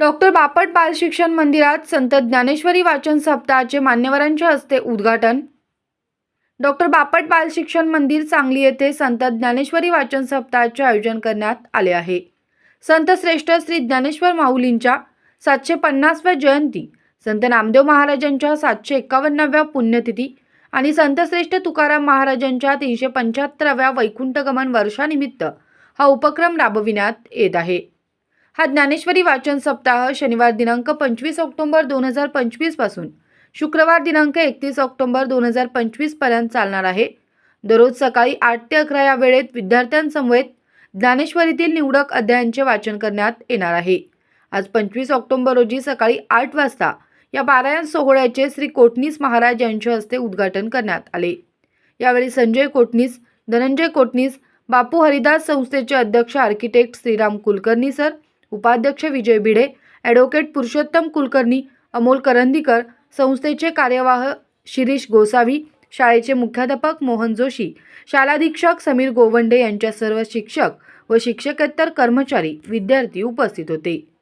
Doctor Bapat बाल शिक्षण मंदिरात संत ज्ञानेश्वरी वाचन सप्ताहाचे मान्यवरांच्या हस्ते उद्घाटन. डॉक्टर बापट बाल शिक्षण मंदिर सांगली येथे संत ज्ञानेश्वरी वाचन सप्ताहाचे आयोजन करण्यात आले आहे. संत श्रेष्ठ श्री ज्ञानेश्वर माऊलींच्या सातशे पन्नासव्या जयंती संत नामदेव महाराजांच्या सातशे एकावन्नाव्या पुण्यतिथी आणि संत श्रेष्ठ तुकाराम महाराजांच्या तीनशे पंच्याहत्तराव्या वैकुंठगमन वर्षानिमित्त हा उपक्रम राबविण्यात येत आहे. हा ज्ञानेश्वरी वाचन सप्ताह शनिवार दिनांक पंचवीस ऑक्टोंबर दोन हजार पंचवीसपासून शुक्रवार दिनांक एकतीस ऑक्टोंबर दोन हजार पंचवीसपर्यंत चालणार आहे. दररोज सकाळी आठ ते अकरा या वेळेत विद्यार्थ्यांसमवेत ज्ञानेश्वरीतील निवडक अध्यायांचे वाचन करण्यात येणार आहे. आज पंचवीस ऑक्टोंबर रोजी सकाळी आठ वाजता या पारायण सोहळ्याचे श्री कोटणीस महाराज यांच्या हस्ते उद्घाटन करण्यात आले. यावेळी संजय कोटणीस धनंजय कोटणीस बापू हरिदास संस्थेचे अध्यक्ष आर्किटेक्ट श्रीराम कुलकर्णी सर उपाध्यक्ष विजय भिडे ॲडव्होकेट पुरुषोत्तम कुलकर्णी अमोल करंदीकर संस्थेचे कार्यवाह शिरीष गोसावी शाळेचे मुख्याध्यापक मोहन जोशी शालाधीक्षक समीर गोवंडे यांच्या सर्व शिक्षक व शिक्षकेतर कर्मचारी विद्यार्थी उपस्थित होते.